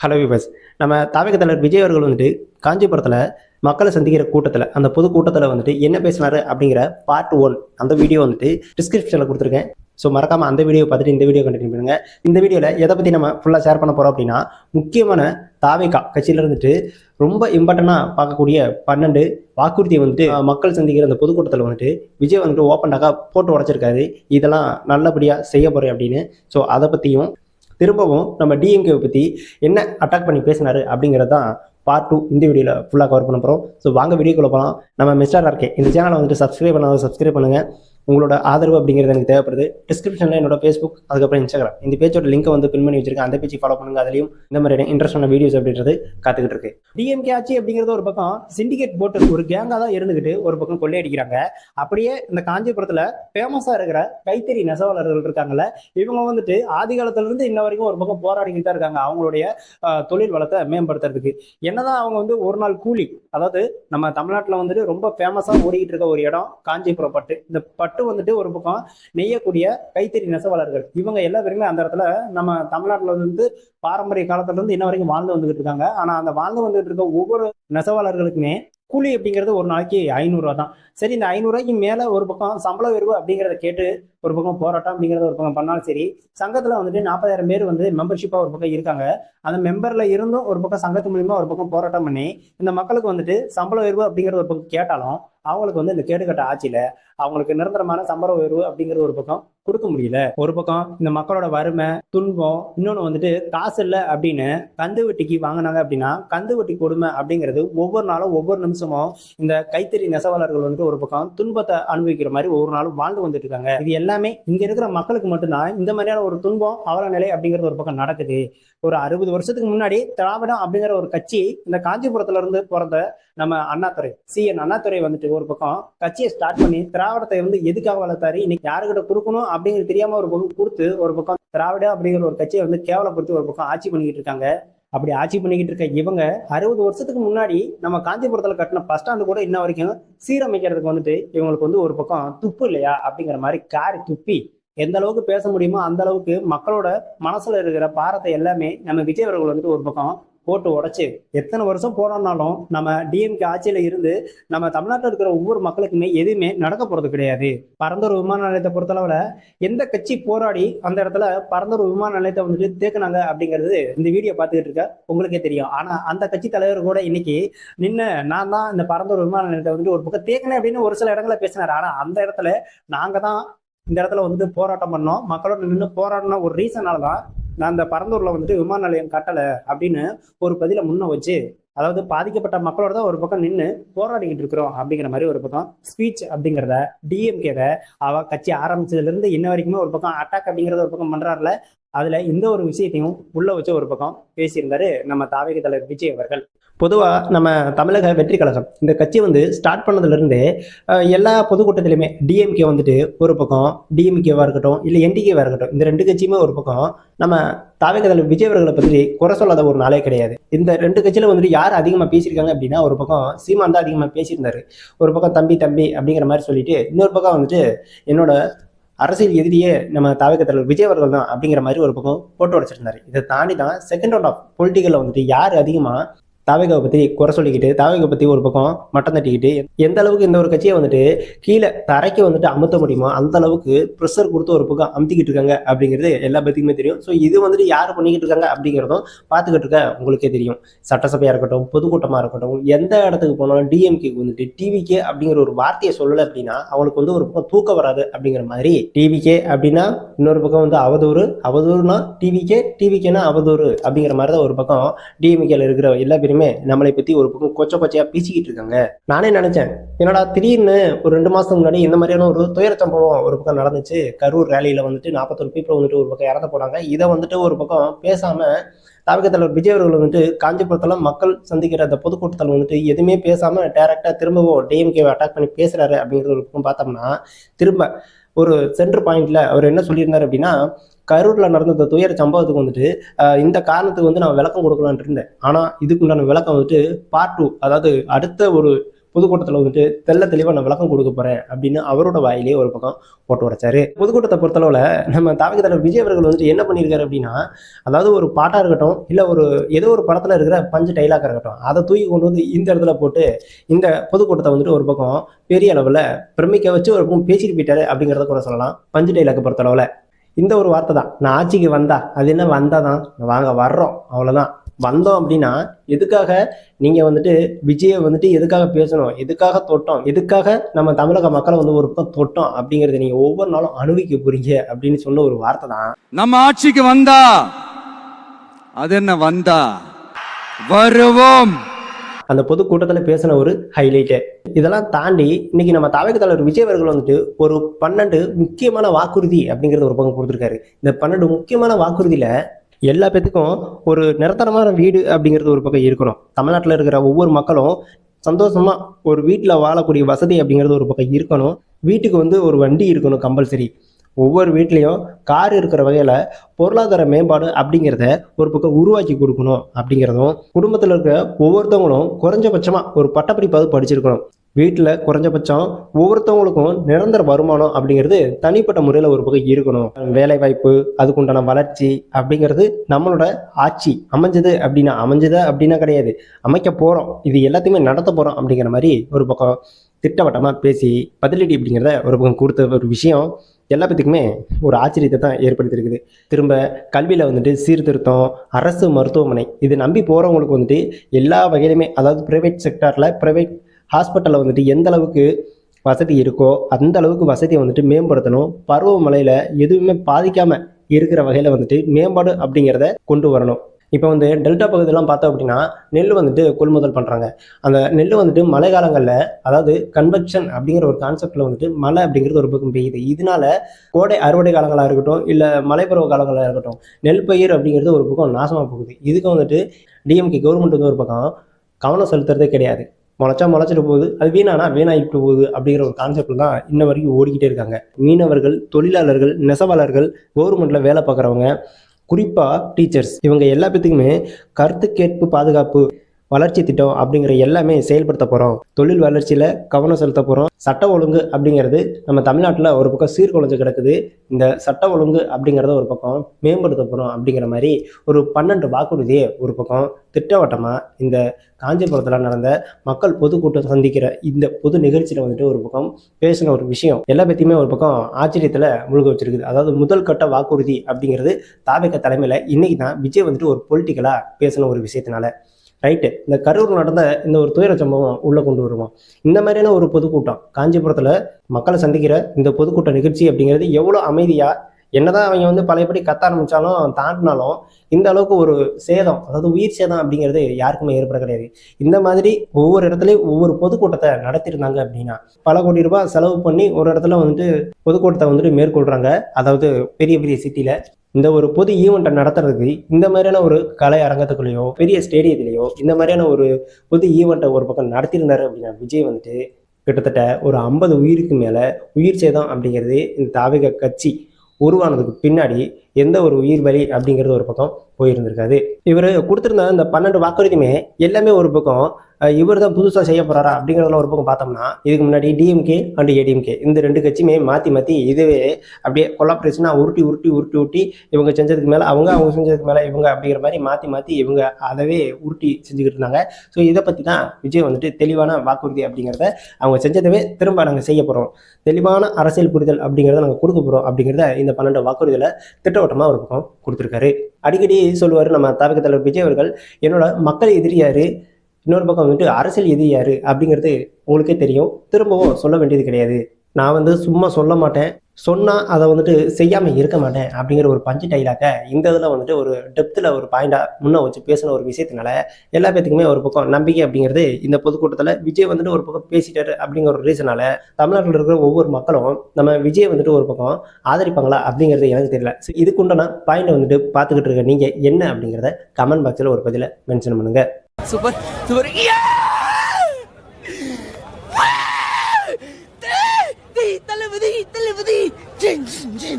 Hello விபஸ் நம்ம தாவக தலைவர் விஜய் அவர்கள் வந்துட்டு காஞ்சிபுரத்தில் மக்களை சந்திக்கிற கூட்டத்தில் அந்த பொது கூட்டத்தில் வந்துட்டு என்ன பேசினாரு அப்படிங்கிற பார்ட் ஒன் அந்த வீடியோ வந்துட்டு டிஸ்கிரிப்ஷனில் கொடுத்துருக்கேன். ஸோ மறக்காமல் அந்த வீடியோ பார்த்துட்டு இந்த வீடியோ கண்டினியூ பண்ணுங்க. இந்த வீடியோவில் எதை பற்றி நம்ம ஃபுல்லாக ஷேர் பண்ண போகிறோம் அப்படின்னா முக்கியமான தாவேகா கட்சியில இருந்துட்டு ரொம்ப இம்பார்ட்டண்ட்டாக பார்க்கக்கூடிய பன்னெண்டு வாக்குறுதியை வந்துட்டு மக்கள் சந்திக்கிற அந்த பொதுக்கூட்டத்தில் வந்துட்டு விஜய் வந்துட்டு ஓப்பனாக போட்டு உடச்சிருக்காரு. இதெல்லாம் நல்லபடியாக செய்ய போகிறேன் அப்படின்னு. ஸோ அதை பற்றியும் திரும்பவும் நம்ம டிஎம்கேவை பற்றி என்ன அட்டாக் பண்ணி பேசினாரு அப்படிங்கிறது தான் பார்ட் டூ இந்த வீடியோவில் ஃபுல்லாக கவர் பண்ண போகிறோம் ஸோ வாங்க வீடியோக்குள்ளே போகலாம் நம்ம மிஸ்டாக இருக்கேன். இந்த சேனலை வந்துட்டு சப்ஸ்கிரைப் பண்ணாத சப்ஸ்கிரைப் பண்ணுங்கள் உங்களோட ஆதரவு அப்படிங்கிறது எனக்கு தேவைப்படுது. டிஸ்கிரிப்ஷனில் என்னோட ஃபேஸ்புக் அதுக்கப்புறம் இன்ஸ்டாகிராம் இந்த பேஜோட லிங்கை வந்து பின் பண்ணி வச்சிருக்கேன். அந்த பேஜ் ஃபாலோ பண்ணுங்க. அதுலையும் இந்த மாதிரி இன்ட்ரெஸ்டான வீடியோஸ் அப்படின்றது காத்துக்கிட்டு இருக்கு. டிஎம்கே ஆட்சி அப்படிங்கிறது ஒரு பக்கம் சிண்டிகேட் போட்டு ஒரு கேங்காக தான் இருந்துக்கிட்டு ஒரு பக்கம் கொள்ளையடிக்கிறாங்க. அப்படியே இந்த காஞ்சிபுரத்தில் ஃபேமஸாக இருக்கிற கைத்தறி நெசவாளர்கள் இருக்காங்கல்ல இவங்க வந்துட்டு ஆதி காலத்திலிருந்து இன்ன வரைக்கும் ஒரு பக்கம் போராடிக்கிட்டு தான் இருக்காங்க. அவங்களுடைய தொழில் வளத்தை மேம்படுத்துறதுக்கு. என்னதான் அவங்க வந்து ஒரு நாள் கூலி அதாவது நம்ம தமிழ்நாட்டில் வந்துட்டு ரொம்ப ஃபேமஸாக ஓடிக்கிட்டு இருக்க ஒரு இடம் காஞ்சிபுரம் பட்டு இந்த பட்டு பட்டு வந்துட்டு ஒரு பக்கம் நெய்யக்கூடிய கைத்தறி நெசவாளர்கள். இவங்க எல்லா பேருமே அந்த இடத்துல நம்ம தமிழ்நாட்டில் வந்து பாரம்பரிய காலத்துல இருந்து இன்ன வரைக்கும் வாழ்ந்து வந்துகிட்டு இருக்காங்க. ஆனா அந்த வாழ்ந்து வந்துகிட்டு இருக்க ஒவ்வொரு நெசவாளர்களுக்குமே கூலி அப்படிங்கிறது ஒரு நாளைக்கு ஐநூறுரூவா தான். சரி இந்த ஐநூறுரூவாய்க்கு மேலே ஒரு பக்கம் சம்பள உயர்வு அப்படிங்கிறத கேட்டு ஒரு பக்கம் போராட்டம் அப்படிங்கிறத ஒரு பக்கம் பண்ணாலும் சரி சங்கத்தில் வந்துட்டு நாற்பதாயிரம் பேர் வந்து மெம்பர்ஷிப்பாக ஒரு பக்கம் இருக்காங்க. அந்த மெம்பர்ல இருந்தும் ஒரு பக்கம் சங்கத்து மூலியமா ஒரு பக்கம் போராட்டம் பண்ணி இந்த மக்களுக்கு வந்துட்டு சம்பள உயர்வு அப்படிங்கிறது ஒரு பக்கம் கேட்டாலும் அவங்களுக்கு வந்து இந்த கேடுகட்ட ஆட்சியில அவங்களுக்கு நிரந்தரமான சம்பள உயர்வு அப்படிங்கிறது ஒரு பக்கம் கொடுக்க முடியல. ஒரு பக்கம் இந்த மக்களோட வறுமை துன்பம் இன்னொன்று வந்துட்டு காசு இல்லை அப்படின்னு கந்து வட்டிக்கு வாங்கினாங்க அப்படின்னா கந்து வட்டி கொடுமை அப்படிங்கிறது ஒவ்வொரு நாளும் ஒவ்வொரு நிமிஷமும் இந்த கைத்தறி நெசவாளர்கள் வந்துட்டு ஒரு பக்கம் துன்பத்தை அனுபவிக்கிற மாதிரி ஒவ்வொரு நாளும் வாழ்ந்து வந்துட்டு இருக்காங்க. இது எல்லாமே இங்க இருக்கிற மக்களுக்கு மட்டும்தான். இந்த மாதிரியான ஒரு துன்பம் அவல நிலை அப்படிங்கிறது ஒரு பக்கம் நடக்குது. ஒரு அறுபது வருஷத்துக்கு முன்னாடி திராவிடம் அப்படிங்கிற ஒரு கட்சி இந்த காஞ்சிபுரத்துல இருந்து பிறந்த நம்ம அண்ணாத்துறை சி. என். அண்ணாத்துறை வந்துட்டு ஒரு பக்கம் கட்சியை ஸ்டார்ட் பண்ணி திராவிடத்தை வந்து எதுக்காக வளர்த்தாரு? இன்னைக்கு யாருக்கிட்ட கொடுக்கணும் அப்படிங்கிறது தெரியாம ஒரு பக்கம் கொடுத்து ஒரு பக்கம் திராவிடம் அப்படிங்கிற ஒரு கட்சியை வந்து கேவலப்படுத்தி ஒரு பக்கம் ஆட்சி பண்ணிக்கிட்டு இருக்காங்க. அப்படி ஆட்சி பண்ணிக்கிட்டு இருக்க இவங்க அறுபது வருஷத்துக்கு முன்னாடி நம்ம காஞ்சிபுரத்தில் கட்டின பஸ் ஸ்டாண்டு கூட இன்ன வரைக்கும் சீரமைக்கிறதுக்கு வந்துட்டு இவங்களுக்கு வந்து ஒரு பக்கம் துப்பு இல்லையா அப்படிங்கிற மாதிரி காரி துப்பி எந்த அளவுக்கு பேச முடியுமோ அந்த அளவுக்கு மக்களோட மனசுல இருக்கிற பாரத்தை எல்லாமே நம்ம விஜய் அவர்கள் வந்துட்டு ஒரு பக்கம் போட்டு உடைச்சு எத்தனை வருஷம் போனோம்னாலும் நம்ம டிஎம்கே ஆட்சியில இருந்து நம்ம தமிழ்நாட்டில் இருக்கிற ஒவ்வொரு மக்களுக்குமே எதுவுமே நடக்க போறது கிடையாது. பரந்தூர் விமான நிலையத்தை பொறுத்தளவுல எந்த கட்சி போராடி அந்த இடத்துல பரந்தூர் விமான நிலையத்தை வந்துட்டு தேக்குனாங்க அப்படிங்கிறது இந்த வீடியோ பார்த்துக்கிட்டு இருக்க உங்களுக்கே தெரியும். ஆனா அந்த கட்சி தலைவர் கூட இன்னைக்கு நின்று நான் தான் இந்த பரந்தூர் விமான நிலையத்தை வந்துட்டு ஒரு பக்கம் தேக்கினேன் அப்படின்னு ஒரு சில இடங்களில் பேசினார். ஆனா அந்த இடத்துல நாங்க தான் இந்த இடத்துல வந்துட்டு போராட்டம் பண்ணோம். மக்களோட நின்று போராடின ஒரு ரீசனால தான் நான் அந்த பரந்தூர்ல வந்துட்டு விமான நிலையம் கட்டலை அப்படின்னு ஒரு பதில முன்ன வச்சு அதாவது பாதிக்கப்பட்ட மக்களோட தான் ஒரு பக்கம் நின்று போராடிக்கிட்டு இருக்கிறோம் அப்படிங்கிற மாதிரி ஒரு பக்கம் ஸ்பீச் அப்படிங்கிறத டிஎம்கேவை அவ கட்சி ஆரம்பிச்சதுல இருந்து இன்ன வரைக்குமே ஒரு பக்கம் அட்டாக் அப்படிங்கிறத ஒரு பக்கம் பண்றாருல அதுல இந்த ஒரு விஷயத்தையும் உள்ள வச்சு ஒரு பக்கம் பேசியிருந்தாரு நம்ம தாவக தலைவர் விஜய் அவர்கள். பொதுவாக நம்ம தமிழக வெற்றி கழகம் இந்த கட்சி வந்து ஸ்டார்ட் பண்ணதுலேருந்தே எல்லா பொதுக்கூட்டத்திலுமே டிஎம்கே வந்துட்டு ஒரு பக்கம் டிஎம்கேவாக இருக்கட்டும் இல்லை என்டிகேவாக இருக்கட்டும் இந்த ரெண்டு கட்சியுமே ஒரு பக்கம். நம்ம தாவேக தலைவர் விஜய் அவர்களை பற்றி குறை சொல்லாத ஒரு நாளே கிடையாது. இந்த ரெண்டு கட்சியில் வந்துட்டு யார் அதிகமாக பேசியிருக்காங்க அப்படின்னா ஒரு பக்கம் சீமான் தான் அதிகமாக பேசியிருந்தாரு. ஒரு பக்கம் தம்பி தம்பி அப்படிங்கிற மாதிரி சொல்லிட்டு இன்னொரு பக்கம் வந்துட்டு என்னோட அரசியல் எதிரியே நம்ம தாவேக தலைவர் விஜய் அவர்கள் தான் அப்படிங்கிற மாதிரி ஒரு பக்கம் போட்டு அடிச்சிருந்தாரு. இதை தாண்டி தான் செகண்ட் ரவுண்ட் ஆஃப் பொலிட்டிக்கலில் வந்துட்டு யார் அதிகமாக தாவேகாவை பற்றி குறை சொல்லிக்கிட்டு தாவேகை பற்றி ஒரு பக்கம் மட்டம் தட்டிக்கிட்டு எந்த அளவுக்கு இந்த ஒரு கட்சியை வந்துட்டு கீழே தரைக்கு வந்துட்டு அமுத்த முடியுமோ அந்த அளவுக்கு ப்ரெஷர் கொடுத்து ஒரு பக்கம் அமுத்திக்கிட்டு இருக்காங்க அப்படிங்கிறது எல்லா பற்றியுமே தெரியும். ஸோ இது வந்துட்டு யார் பண்ணிக்கிட்டு இருக்காங்க அப்படிங்கிறதும் பார்த்துக்கிட்டு இருக்க உங்களுக்கே தெரியும். சட்டசபையாக இருக்கட்டும் பொதுக்கூட்டமாக இருக்கட்டும் எந்த இடத்துக்கு போனாலும் டிஎம்கேக்கு வந்துட்டு டிவிகே அப்படிங்கிற ஒரு வார்த்தையை சொல்லலை அப்படின்னா அவங்களுக்கு வந்து ஒரு பக்கம் தூக்கம் வராது அப்படிங்கிற மாதிரி. டிவிகே அப்படின்னா இன்னொரு பக்கம் வந்து அவதூறு அவதூறுனா டிவிகே டிவிகேனா அவதூறு அப்படிங்கிற மாதிரி தான் ஒரு பக்கம் டிஎம்கேல இருக்கிற எல்லா பேருமே நம்மளை பத்தி ஒரு பக்கம் கொச்ச கொச்சையா பேசிக்கிட்டு இருக்காங்க. நானே நினைச்சேன் என்னடா திடீர்னு ஒரு ரெண்டு மாசத்துக்கு முன்னாடி இந்த மாதிரியான ஒரு துயர சம்பவம் ஒரு பக்கம் நடந்துச்சு. கரூர் ரேலியில வந்துட்டு நாற்பத்தொரு பீப்புள் வந்துட்டு ஒரு பக்கம் இறந்து போனாங்க. இதை வந்துட்டு ஒரு பக்கம் பேசாம தமிழக தலைவர் விஜய் அவர்கள் வந்துட்டு காஞ்சிபுரத்துல மக்கள் சந்திக்கிற அந்த பொதுக்கூட்டத்தில் வந்துட்டு எதுவுமே பேசாம டைரக்டா திரும்பவும் டிஎம்கேவை அட்டாக் பண்ணி பேசுறாரு அப்படிங்கிறது ஒரு பக்கம் பார்த்தோம்னா திரும்ப ஒரு சென்டர் பாயிண்ட்ல அவர் என்ன சொல்லியிருந்தார் அப்படின்னா கரூர்ல நடந்த துயர சம்பவத்துக்கு வந்துட்டு இந்த காரணத்துக்கு வந்து நான் விளக்கம் கொடுக்கலான்ட்டு இருந்தேன். ஆனா இதுக்குண்டான விளக்கம் வந்துட்டு பார்ட் டூ அதாவது அடுத்த ஒரு பொதுக்கூட்டத்தில் வந்துட்டு தெள்ள தெளிவாக நான் விளக்கம் கொடுக்க போகிறேன் அப்படின்னு அவரோட வாயிலே ஒரு பக்கம் போட்டு உடைச்சாரு. பொதுக்கூட்டத்தை பொறுத்தளவில் நம்ம தாவக தலைவர் விஜய் அவர்கள் வந்துட்டு என்ன பண்ணியிருக்காரு அப்படின்னா அதாவது ஒரு பாட்டாக இருக்கட்டும் இல்லை ஒரு ஏதோ ஒரு படத்தில் இருக்கிற பஞ்சு டைலாக் இருக்கட்டும் அதை தூக்கி கொண்டு வந்து இந்த இடத்துல போட்டு இந்த பொதுக்கூட்டத்தை வந்துட்டு ஒரு பக்கம் பெரிய அளவில் பிரமிக்க வச்சு ஒரு பக்கம் பேசிட்டு போயிட்டாரு அப்படிங்கிறத கூட சொல்லலாம். பஞ்சு டைலாக்கை பொறுத்தளவில். இந்த ஒரு வார்த்தை தான். நான் ஆட்சிக்கு வந்தா அது என்ன வந்தா தான் வாங்க வர்றோம். அவ்வளோதான் வந்தோம் அப்படின்னா எதுக்காக நீங்கள் வந்துட்டு விஜயை வந்துட்டு எதுக்காக பேசணும்? எதுக்காக தொட்டோம்? எதுக்காக நம்ம தமிழக மக்களை வந்து ஒரு பக்கம் தொட்டோம்? அப்படிங்கிறத நீங்கள் ஒவ்வொரு நாளும் அனுபவிக்க போறீங்க அப்படின்னு சொன்ன ஒரு வார்த்தை தான். நம்ம ஆட்சிக்கு வந்தா? அது என்ன வந்தா? வருவோம். அந்த பொதுக்கூட்டத்தில் பேசின ஒரு ஹைலைட்டு இதெல்லாம் தாண்டி இன்னைக்கு நம்ம தாவக தலைவர் விஜய் அவர்கள் வந்துட்டு ஒரு பன்னெண்டு முக்கியமான வாக்குறுதி அப்படிங்கிறத ஒரு பக்கம் கொடுத்துருக்காரு. இந்த பன்னெண்டு முக்கியமான வாக்குறுதியில எல்லா பேத்துக்கும் ஒரு நிரந்தரமான வீடு அப்படிங்கிறது ஒரு பக்கம் இருக்கணும். தமிழ்நாட்டில் இருக்கிற ஒவ்வொரு மக்களும் சந்தோஷமா ஒரு வீட்டில் வாழக்கூடிய வசதி அப்படிங்கிறது ஒரு பக்கம் இருக்கணும். வீட்டுக்கு வந்து ஒரு வண்டி இருக்கணும் கம்பல்சரி ஒவ்வொரு வீட்லேயும் கார் இருக்கிற வகையில் பொருளாதார மேம்பாடு அப்படிங்கிறத ஒரு பக்கம் உருவாக்கி கொடுக்கணும் அப்படிங்கிறதும் குடும்பத்தில் இருக்க ஒவ்வொருத்தவங்களும் குறைஞ்சபட்சமாக ஒரு பட்டப்படிப்பாவது படிச்சிருக்கணும். வீட்டில் குறைஞ்சபட்சம் ஒவ்வொருத்தவங்களுக்கும் நிரந்தர வருமானம் அப்படிங்கிறது தனிப்பட்ட முறையில் ஒரு பக்கம் இருக்கணும். வேலைவாய்ப்பு அதுக்குண்டான வளர்ச்சி அப்படிங்கிறது நம்மளோட ஆட்சி. அமைஞ்சது அப்படின்னா அமைஞ்சது அப்படின்னா கிடையாது. அமைக்க போகிறோம் இது எல்லாத்தையுமே நடத்த போகிறோம் அப்படிங்கிற மாதிரி ஒரு பக்கம் திட்டவட்டமாக பேசி பதிலடி அப்படிங்கிறத ஒரு பக்கம் கொடுத்த ஒரு விஷயம் எல்லாத்துக்குமே ஒரு ஆச்சரியத்தை தான் ஏற்படுத்தியிருக்குது. திரும்ப கல்வியில் வந்துட்டு சீர்திருத்தம் அரசு மருத்துவமனை இது நம்பி போகிறவங்களுக்கு வந்துட்டு எல்லா வகையிலுமே அதாவது ப்ரைவேட் செக்டாரில் ப்ரைவேட் ஹாஸ்பிட்டலில் வந்துட்டு எந்த அளவுக்கு வசதி இருக்கோ அந்த அளவுக்கு வசதியை வந்துட்டு மேம்படுத்தணும். பருவமழையில் எதுவுமே பாதிக்காமல் இருக்கிற வகையில் வந்துட்டு மேம்பாடு அப்படிங்கிறத கொண்டு வரணும். இப்போ வந்து டெல்டா பகுதியெல்லாம் பார்த்தோம் அப்படின்னா நெல் வந்துட்டு கொள்முதல் பண்ணுறாங்க அந்த நெல் வந்துட்டு மழை காலங்களில் அதாவது கன்வெக்ஷன் அப்படிங்கிற ஒரு கான்செப்டில் வந்துட்டு மழை அப்படிங்கிறது ஒரு பக்கம் பெய்யுது. இதனால கோடை அறுவடை காலங்களாக இருக்கட்டும் இல்லை மலைப்பருவ காலங்களாக இருக்கட்டும் நெல் பயிர் அப்படிங்கிறது ஒரு பக்கம் நாசமாக போகுது. இதுக்கு வந்துட்டு டிஎம்கே கவர்மெண்ட் வந்து ஒரு பக்கம் கவனம் செலுத்துறதே கிடையாது. முளைச்சா முளைச்சிட்டு போகுது. அது வீணானா? வீணாகிட்டு போகுது அப்படிங்கிற ஒரு கான்செப்டில் தான் இன்ன வரைக்கும் ஓடிக்கிட்டே இருக்காங்க. மீனவர்கள் தொழிலாளர்கள் நெசவாளர்கள் கவர்மெண்ட்டில் வேலை பார்க்குறவங்க குறிப்பாக டீச்சர்ஸ் இவங்க எல்லா பேத்துக்குமே கருத்து கேட்பு பாதுகாப்பு வளர்ச்சி திட்டம் அப்படிங்கிற எல்லாமே செயல்படுத்த போகிறோம் தொழில் வளர்ச்சியில் கவனம் செலுத்த போகிறோம் சட்ட ஒழுங்கு அப்படிங்கிறது நம்ம தமிழ்நாட்டில் ஒரு பக்கம் சீர்குலைஞ்சு கிடக்குது. இந்த சட்ட ஒழுங்கு அப்படிங்கிறத ஒரு பக்கம் மேம்படுத்த போகிறோம் அப்படிங்கிற மாதிரி ஒரு பன்னெண்டு வாக்குறுதியை ஒரு பக்கம் திட்டவட்டமாக இந்த காஞ்சிபுரத்தில் நடந்த மக்கள் பொதுக்கூட்டம் சந்திக்கிற இந்த பொது நிகழ்ச்சியில் வந்துட்டு ஒரு பக்கம் பேசின ஒரு விஷயம். எல்லா பற்றியுமே ஒரு பக்கம் ஆச்சரியத்தில் முழுக வச்சிருக்குது. அதாவது முதல் கட்ட வாக்குறுதி அப்படிங்கிறது தாவிக தலைமையில் இன்னைக்கு தான் விஜய் வந்துட்டு ஒரு பொலிட்டிக்கலாக பேசின ஒரு விஷயத்தினால. ரைட்டு இந்த கரூர் நடந்த இந்த ஒரு துயர சம்பவம் உள்ளே கொண்டு வருவோம் இந்த மாதிரியான ஒரு பொதுக்கூட்டம் காஞ்சிபுரத்தில் மக்களை சந்திக்கிற இந்த பொதுக்கூட்ட நிகழ்ச்சி அப்படிங்கிறது எவ்வளோ அமைதியாக என்னதான் அவங்க வந்து பழையபடி கத்த ஆரம்பித்தாலும் தாண்டினாலும் இந்த அளவுக்கு ஒரு சேதம் அதாவது உயிர் சேதம் அப்படிங்கிறது யாருக்குமே ஏற்பட கிடையாது. இந்த மாதிரி ஒவ்வொரு இடத்துலையும் ஒவ்வொரு பொதுக்கூட்டத்தை நடத்திருந்தாங்க அப்படின்னா பல கோடி ரூபாய் செலவு பண்ணி ஒரு இடத்துல வந்துட்டு பொதுக்கூட்டத்தை வந்துட்டு மேற்கொள்கிறாங்க அதாவது பெரிய பெரிய சிட்டியில் இந்த ஒரு பொது ஈவெண்ட்டை நடத்துறதுக்கு இந்த மாதிரியான ஒரு கலை அரங்கத்துக்குள்ளேயோ பெரிய ஸ்டேடியத்திலேயோ இந்த மாதிரியான ஒரு பொது ஈவெண்ட்டை ஒரு பக்கம் நடத்தியிருந்தாரு அப்படின்னா விஜய் வந்துட்டு கிட்டத்தட்ட ஒரு ஐம்பது உயிருக்கு மேலே உயிர் சேதம் அப்படிங்கிறது இந்த தாவிக கட்சி உருவானதுக்கு பின்னாடி எந்த ஒரு உயிர் பலி அப்படிங்கிறது ஒரு பக்கம் போயிருந்திருக்காது. இவர் கொடுத்துருந்த இந்த பன்னெண்டு வாக்குறுதியுமே எல்லாமே ஒரு பக்கம் இவர் தான் புதுசாக செய்ய போறாரா அப்படிங்கிறதுல ஒரு பக்கம் பார்த்தோம்னா இதுக்கு முன்னாடி டிஎம்கே அண்ட் ஏடிஎம்கே இந்த ரெண்டு கட்சியுமே மாற்றி மாற்றி இதுவே அப்படியே கொலாபரேஷனாக உருட்டி உருட்டி உருட்டி உருட்டி இவங்க செஞ்சதுக்கு மேலே அவங்க அவங்க செஞ்சதுக்கு மேலே இவங்க அப்படிங்கிற மாதிரி மாற்றி மாற்றி இவங்க அதவே உருட்டி செஞ்சுக்கிட்டு இருந்தாங்க. ஸோ இதை பற்றி தான் விஜய் வந்துட்டு தெளிவான வாக்குறுதி அப்படிங்கிறத அவங்க செஞ்சதவே திரும்ப நாங்கள் செய்ய போகிறோம் தெளிவான அரசியல் புரிதல் அப்படிங்கிறத நாங்கள் கொடுக்க போகிறோம் அப்படிங்கிறத இந்த பன்னெண்டு வாக்குறுதியில் திட்டவட்டமாக ஒரு பக்கம் கொடுத்துருக்காரு. அடிக்கடி சொல்லுவார் நம்ம தவக தலைவர் விஜய் அவர்கள் என்னோட மக்கள் எதிரியாரு இன்னொரு பக்கம் வந்துட்டு அரசியல் எதிரியாரு அப்படிங்கிறது உங்களுக்கே தெரியும். திரும்பவும் சொல்ல வேண்டியது கிடையாது. நான் வந்து சும்மா சொல்ல மாட்டேன். சொன்னால் அதை வந்துட்டு செய்யாமல் இருக்க மாட்டேன் அப்படிங்கிற ஒரு பஞ்சு டைலாக்கை இந்த இதில் வந்துட்டு ஒரு டெப்த்தில் ஒரு பாயிண்டாக முன்னே வச்சு பேசின ஒரு விஷயத்தினால எல்லா பேத்துக்குமே ஒரு பக்கம் நம்பிக்கை அப்படிங்கிறது இந்த பொதுக்கூட்டத்தில் விஜய் வந்துட்டு ஒரு பக்கம் பேசிட்டாரு அப்படிங்கிற ஒரு ரீசனால தமிழ்நாட்டில் இருக்கிற ஒவ்வொரு மக்களும் நம்ம விஜய் வந்துட்டு ஒரு பக்கம் ஆதரிப்பாங்களா அப்படிங்கிறது எனக்கு தெரியல. இதுக்குண்டான பாயிண்டை வந்துட்டு பார்த்துக்கிட்டு இருக்க நீங்கள் என்ன அப்படிங்கிறத கமெண்ட் பாக்ஸில் ஒரு பதில மென்ஷன் பண்ணுங்கள் Super, super. Yeah! Ah! Di, di, talaga di, talaga di. Jin, jin, jin.